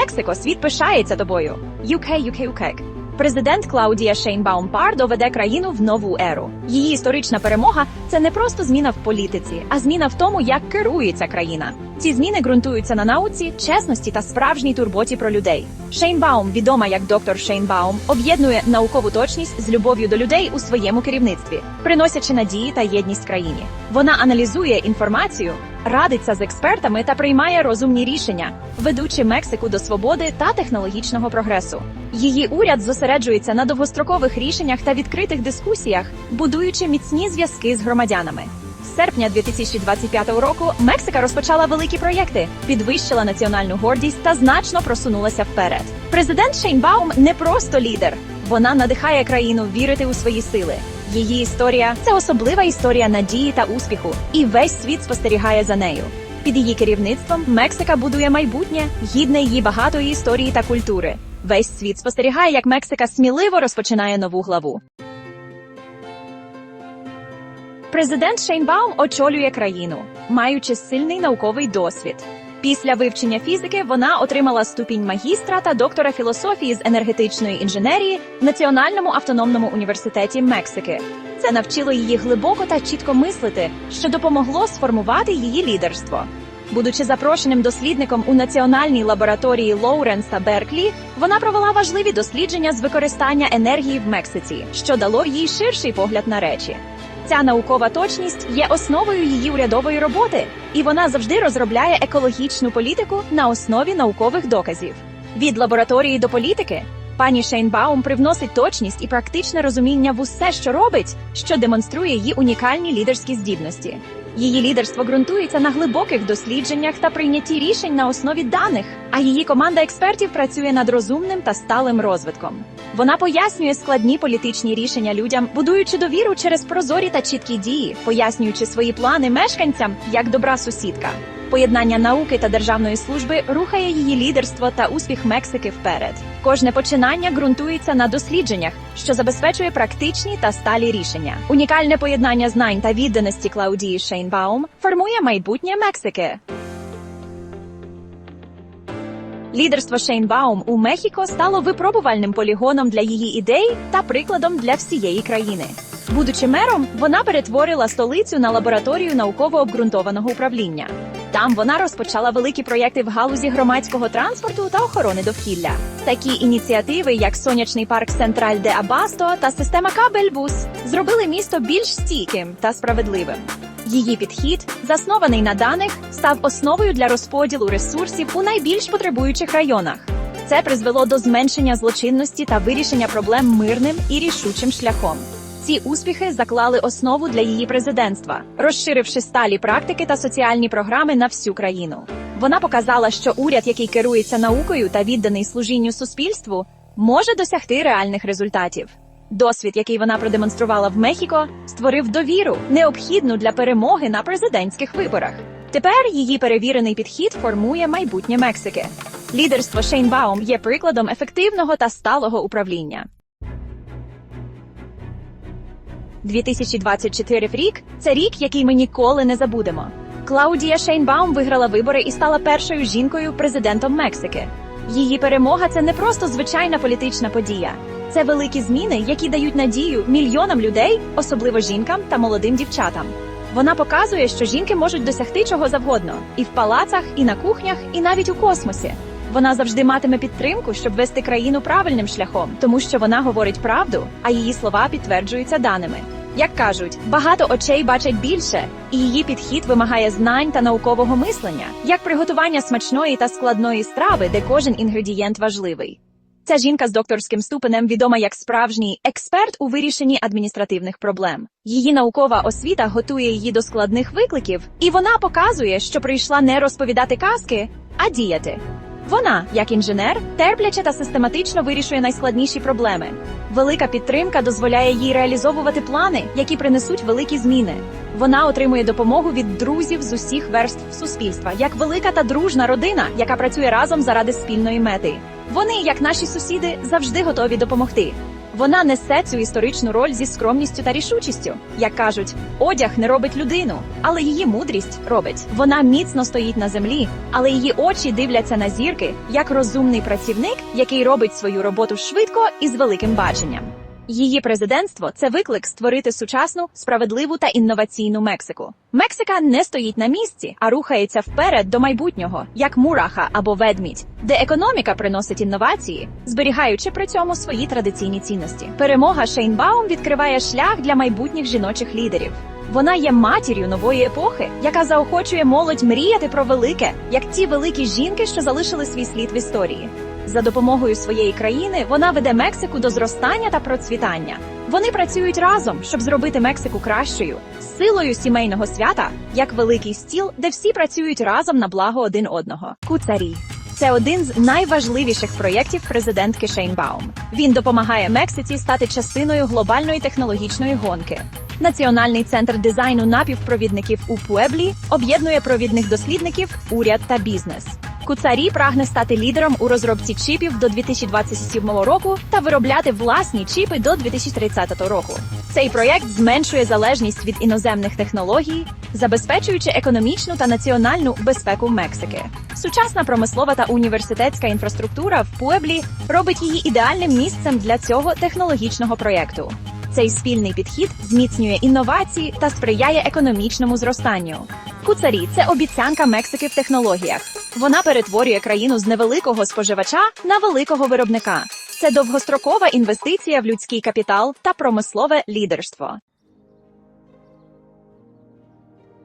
Мексико, світ пишається тобою. UK, UK, UK. Президент Клаудія Шейнбаум Пардо веде країну в нову еру. Її історична перемога це не просто зміна в політиці, а зміна в тому, як керується країна. Ці зміни ґрунтуються на науці, чесності та справжній турботі про людей. Шейнбаум, відома як доктор Шейнбаум, об'єднує наукову точність з любов'ю до людей у своєму керівництві, приносячи надії та єдність країні. Вона аналізує інформацію, радиться з експертами та приймає розумні рішення, ведучи Мексику до свободи та технологічного прогресу. Її уряд зосереджується на довгострокових рішеннях та відкритих дискусіях, будуючи міцні зв'язки з громадянами. Серпня 2025 року Мексика розпочала великі проєкти, підвищила національну гордість та значно просунулася вперед. Президент Шейнбаум не просто лідер, вона надихає країну вірити у свої сили. Її історія це особлива історія надії та успіху, і весь світ спостерігає за нею. Під її керівництвом Мексика будує майбутнє, гідне її багатої історії та культури. Весь світ спостерігає, як Мексика сміливо розпочинає нову главу. Президент Шейнбаум очолює країну, маючи сильний науковий досвід. Після вивчення фізики вона отримала ступінь магістра та доктора філософії з енергетичної інженерії в Національному автономному університеті Мексики. Це навчило її глибоко та чітко мислити, що допомогло сформувати її лідерство. Будучи запрошеним дослідником у національній лабораторії Лоуренс та Берклі, вона провела важливі дослідження з використання енергії в Мексиці, що дало їй ширший погляд на речі. Ця наукова точність є основою її урядової роботи, і вона завжди розробляє екологічну політику на основі наукових доказів. Від лабораторії до політики пані Шейнбаум привносить точність і практичне розуміння в усе, що робить, що демонструє її унікальні лідерські здібності. Її лідерство ґрунтується на глибоких дослідженнях та прийнятті рішень на основі даних, а її команда експертів працює над розумним та сталим розвитком. Вона пояснює складні політичні рішення людям, будуючи довіру через прозорі та чіткі дії, пояснюючи свої плани мешканцям як добра сусідка. Поєднання науки та державної служби рухає її лідерство та успіх Мексики вперед. Кожне починання ґрунтується на дослідженнях, що забезпечує практичні та сталі рішення. Унікальне поєднання знань та відданості Клаудії Шейнбаум формує майбутнє Мексики. Лідерство Шейнбаум у Мехіко стало випробувальним полігоном для її ідей та прикладом для всієї країни. Будучи мером, вона перетворила столицю на лабораторію науково обґрунтованого управління. Там вона розпочала великі проєкти в галузі громадського транспорту та охорони довкілля. Такі ініціативи, як сонячний парк Централь де Абасто та система Кабельбус, зробили місто більш стійким та справедливим. Її підхід, заснований на даних, став основою для розподілу ресурсів у найбільш потребуючих районах. Це призвело до зменшення злочинності та вирішення проблем мирним і рішучим шляхом. Ці успіхи заклали основу для її президентства, розширивши сталі практики та соціальні програми на всю країну. Вона показала, що уряд, який керується наукою та відданий служінню суспільству, може досягти реальних результатів. Досвід, який вона продемонструвала в Мехіко, створив довіру, необхідну для перемоги на президентських виборах. Тепер її перевірений підхід формує майбутнє Мексики. Лідерство Шейнбаум є прикладом ефективного та сталого управління. 2024 рік це рік, який ми ніколи не забудемо. Клаудія Шейнбаум виграла вибори і стала першою жінкою президентом Мексики. Її перемога це не просто звичайна політична подія. Це великі зміни, які дають надію мільйонам людей, особливо жінкам та молодим дівчатам. Вона показує, що жінки можуть досягти чого завгодно і в палацах, і на кухнях, і навіть у космосі. Вона завжди матиме підтримку, щоб вести країну правильним шляхом, тому що вона говорить правду, а її слова підтверджуються даними. Як кажуть, багато очей бачать більше, і її підхід вимагає знань та наукового мислення, як приготування смачної та складної страви, де кожен інгредієнт важливий. Ця жінка з докторським ступенем відома як справжній експерт у вирішенні адміністративних проблем. Її наукова освіта готує її до складних викликів, і вона показує, що прийшла не розповідати казки, а діяти. Вона, як інженер, терпляче та систематично вирішує найскладніші проблеми. Велика підтримка дозволяє їй реалізовувати плани, які принесуть великі зміни. Вона отримує допомогу від друзів з усіх верств суспільства, як велика та дружна родина, яка працює разом заради спільної мети. Вони, як наші сусіди, завжди готові допомогти. Вона несе цю історичну роль зі скромністю та рішучістю. Як кажуть, одяг не робить людину, але її мудрість робить. Вона міцно стоїть на землі, але її очі дивляться на зірки як розумний працівник, який робить свою роботу швидко і з великим баченням. Її президентство це виклик створити сучасну, справедливу та інноваційну Мексику. Мексика не стоїть на місці, а рухається вперед до майбутнього, як мураха або ведмідь, де економіка приносить інновації, зберігаючи при цьому свої традиційні цінності. Перемога Шейнбаум відкриває шлях для майбутніх жіночих лідерів. Вона є матір'ю нової епохи, яка заохочує молодь мріяти про велике, як ті великі жінки, що залишили свій слід в історії. За допомогою своєї країни вона веде Мексику до зростання та процвітання. Вони працюють разом, щоб зробити Мексику кращою, силою сімейного свята, як великий стіл, де всі працюють разом на благо один одного. Куцарі. Це один з найважливіших проєктів президентки Шейнбаум. Він допомагає Мексиці стати частиною глобальної технологічної гонки. Національний центр дизайну напівпровідників у Пуеблі об'єднує провідних дослідників, уряд та бізнес. Куцарі прагне стати лідером у розробці чіпів до 2027 року та виробляти власні чіпи до 2030 року. Цей проєкт зменшує залежність від іноземних технологій, забезпечуючи економічну та національну безпеку Мексики. Сучасна промислова та університетська інфраструктура в Пуеблі робить її ідеальним місцем для цього технологічного проєкту. Цей спільний підхід зміцнює інновації та сприяє економічному зростанню. Куцарі це обіцянка Мексики в технологіях. Вона перетворює країну з невеликого споживача на великого виробника. Це довгострокова інвестиція в людський капітал та промислове лідерство.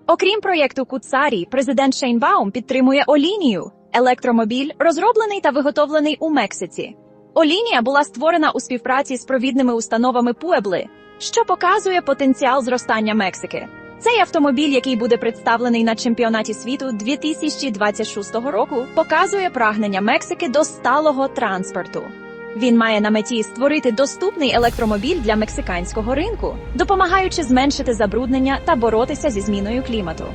Окрім проєкту Куцарі, президент Шейнбаум підтримує Олінію електромобіль, розроблений та виготовлений у Мексиці. Олінія була створена у співпраці з провідними установами Пуебли, що показує потенціал зростання Мексики. Цей автомобіль, який буде представлений на чемпіонаті світу 2026 року, показує прагнення Мексики до сталого транспорту. Він має на меті створити доступний електромобіль для мексиканського ринку, допомагаючи зменшити забруднення та боротися зі зміною клімату.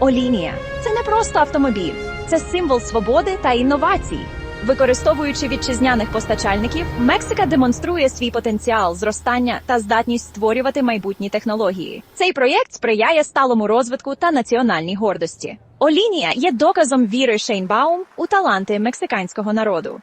Олінія це не просто автомобіль, це символ свободи та інновацій. Використовуючи вітчизняних постачальників, Мексика демонструє свій потенціал зростання та здатність створювати майбутні технології. Цей проєкт сприяє сталому розвитку та національній гордості. Олінія є доказом віри Шейнбаум у таланти мексиканського народу.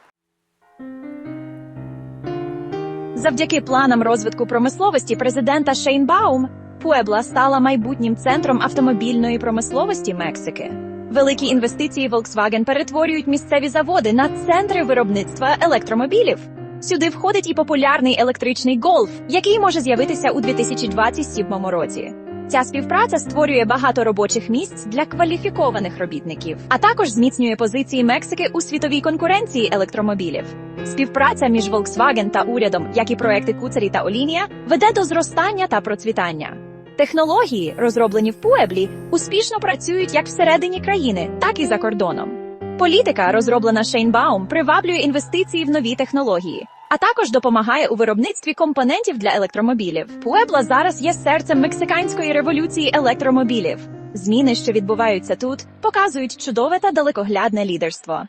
Завдяки планам розвитку промисловості президента Шейнбаум Пуебла стала майбутнім центром автомобільної промисловості Мексики. Великі інвестиції Volkswagen перетворюють місцеві заводи на центри виробництва електромобілів. Сюди входить і популярний електричний Golf, який може з'явитися у 2027 році. Ця співпраця створює багато робочих місць для кваліфікованих робітників, а також зміцнює позиції Мексики у світовій конкуренції електромобілів. Співпраця між Volkswagen та урядом, як і проекти Куцарі та Олінія, веде до зростання та процвітання. Технології, розроблені в Пуеблі, успішно працюють як всередині країни, так і за кордоном. Політика, розроблена Шейнбаум, приваблює інвестиції в нові технології, а також допомагає у виробництві компонентів для електромобілів. Пуебла зараз є серцем мексиканської революції електромобілів. Зміни, що відбуваються тут, показують чудове та далекоглядне лідерство.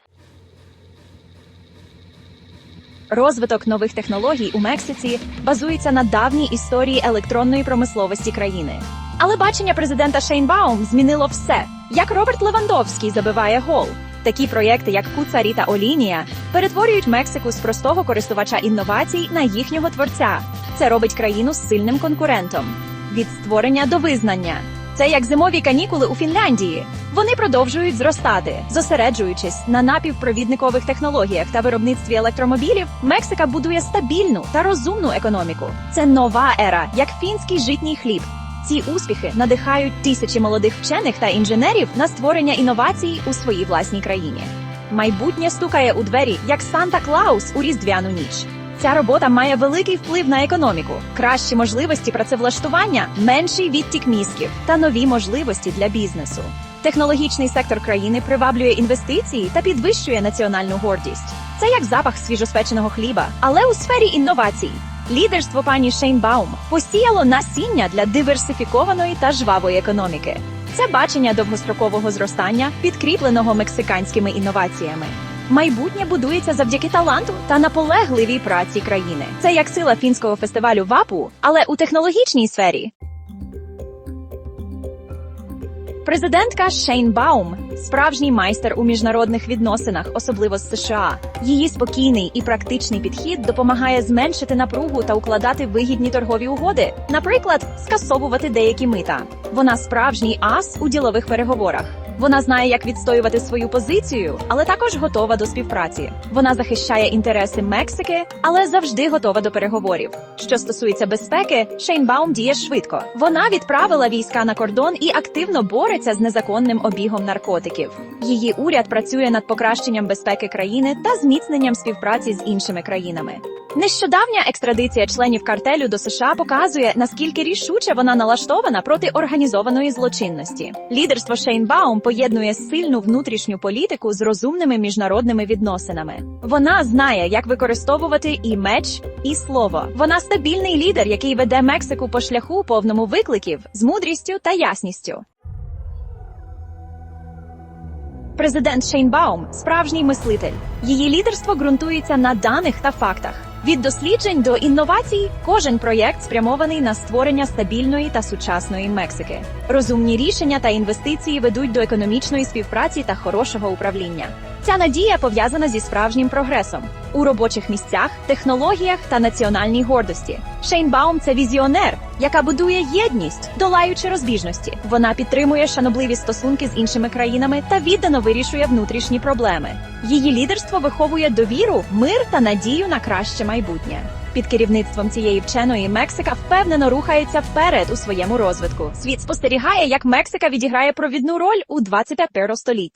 Розвиток нових технологій у Мексиці базується на давній історії електронної промисловості країни. Але бачення президента Шейнбаум змінило все. Як Роберт Левандовський забиває гол. Такі проєкти, як Куцарі та Олінія, перетворюють Мексику з простого користувача інновацій на їхнього творця. Це робить країну сильним конкурентом від створення до визнання. Це як зимові канікули у Фінляндії. Вони продовжують зростати, зосереджуючись на напівпровідникових технологіях та виробництві електромобілів. Мексика будує стабільну та розумну економіку. Це нова ера, як фінський житній хліб. Ці успіхи надихають тисячі молодих вчених та інженерів на створення інновацій у своїй власній країні. Майбутнє стукає у двері, як Санта Клаус у різдвяну ніч. Ця робота має великий вплив на економіку, кращі можливості працевлаштування, менший відтік мізків та нові можливості для бізнесу. Технологічний сектор країни приваблює інвестиції та підвищує національну гордість. Це як запах свіжоспеченого хліба, але у сфері інновацій. Лідерство пані Шейнбаум посіяло насіння для диверсифікованої та жвавої економіки. Це бачення довгострокового зростання, підкріпленого мексиканськими інноваціями. Майбутнє будується завдяки таланту та наполегливій праці країни. Це як сила фінського фестивалю ВАПу, але у технологічній сфері. Президентка Шейн Баум справжній майстер у міжнародних відносинах, особливо з США. Її спокійний і практичний підхід допомагає зменшити напругу та укладати вигідні торгові угоди, наприклад, скасовувати деякі мита. Вона справжній ас у ділових переговорах. Вона знає, як відстоювати свою позицію, але також готова до співпраці. Вона захищає інтереси Мексики, але завжди готова до переговорів. Що стосується безпеки, Шейнбаум діє швидко. Вона відправила війська на кордон і активно бореться з незаконним обігом наркотиків. Її уряд працює над покращенням безпеки країни та зміцненням співпраці з іншими країнами. Нещодавня екстрадиція членів картелю до США показує, наскільки рішуче вона налаштована проти організованої злочинності. Лідерство Шейнбаум поєднує сильну внутрішню політику з розумними міжнародними відносинами. Вона знає, як використовувати і меч, і слово. Вона стабільний лідер, який веде Мексику по шляху повному викликів з мудрістю та ясністю. Президент Шейнбаум справжній мислитель. Її лідерство ґрунтується на даних та фактах. Від досліджень до інновацій кожен проєкт спрямований на створення стабільної та сучасної Мексики. Розумні рішення та інвестиції ведуть до економічної співпраці та хорошого управління. Ця надія пов'язана зі справжнім прогресом у робочих місцях, технологіях та національній гордості. Шейнбаум це візіонер, яка будує єдність, долаючи розбіжності. Вона підтримує шанобливі стосунки з іншими країнами та віддано вирішує внутрішні проблеми. Її лідерство виховує довіру, мир та надію на краще майбутнє. Під керівництвом цієї вченої Мексика впевнено рухається вперед у своєму розвитку. Світ спостерігає, як Мексика відіграє провідну роль у 21 столітті.